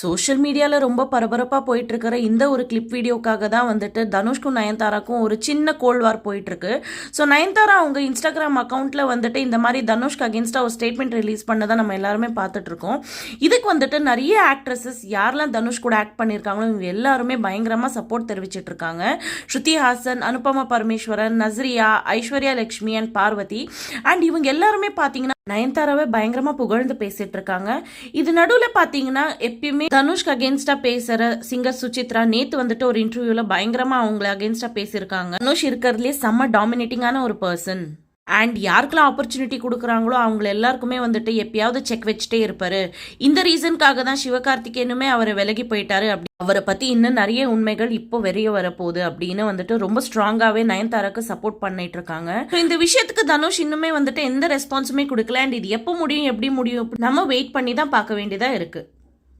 Social மீடியாவில் ரொம்ப பரபரப்பாக போயிட்டுருக்கிற இந்த ஒரு கிளிப் வீடியோக்காக தான் வந்துட்டு தனுஷ்க்கும் நயன்தாராக்கும் ஒரு சின்ன கோல்வார் வார் போயிட்டுருக்கு. ஸோ நயன்தாரா அவங்க இன்ஸ்டாகிராம் அக்கௌண்ட்டில் வந்துட்டு இந்த மாதிரி தனுஷ்க்கு அகேன்ஸ்டாக ஒரு ஸ்டேட்மெண்ட் ரிலீஸ் பண்ணதை நம்ம எல்லாருமே பார்த்துட்டு இருக்கோம் இதுக்கு வந்துட்டு நிறைய ஆக்ட்ரஸஸ் யாரெல்லாம் தனுஷ் கூட ஆக்ட் பண்ணியிருக்காங்களோ இவங்க எல்லாருமே பயங்கரமாக சப்போர்ட் தெரிவிச்சிட்டு இருக்காங்க ஸ்ருதி ஹாசன் அனுபமா பரமேஸ்வரன் நஸ்ரியா ஐஸ்வர்யா லக்ஷ்மி அண்ட் பார்வதி. அண்ட் இவங்க எல்லாருமே பார்த்தீங்கன்னா நயன்தாராவை பயங்கரமா புகழ்ந்து பேசிட்டு இருக்காங்க. இது நடுவுல பாத்தீங்கன்னா எப்பயுமே தனுஷ்க்கு அகேன்ஸ்டா பேசுற சிங்கர் சுசித்ரா நேத்து வந்துட்டு ஒரு இன்டர்வியூல பயங்கரமா அவங்கள அகேன்ஸ்டா பேசியிருக்காங்க. தனுஷ் இருக்கிறதுலே செம்ம டாமினேட்டிங்கான ஒரு பர்சன் அண்ட் யாருக்கெல்லாம் ஆப்பர்ச்சுனிட்டி கொடுக்குறாங்களோ அவங்க எல்லாருக்குமே வந்துட்டு எப்பயாவது செக் வச்சுட்டே இருப்பாரு. இந்த ரீசனுக்காக தான் சிவகார்த்திகேயனுமே அவரை விலகி போயிட்டாரு அப்படி. அவரை பத்தி இன்னும் நிறைய உண்மைகள் இப்போ வெறிய வரப்போகுது அப்படின்னு வந்துட்டு ரொம்ப ஸ்ட்ராங்காவே நயன்தாராக்கு சப்போர்ட் பண்ணிட்டு இருக்காங்க. இந்த விஷயத்துக்கு தனுஷ் இன்னுமே வந்துட்டு எந்த ரெஸ்பான்ஸுமே கொடுக்கல. அண்ட் இது எப்போ முடியும் எப்படி முடியும் நம்ம வெயிட் பண்ணி தான் பார்க்க வேண்டியதா இருக்கு.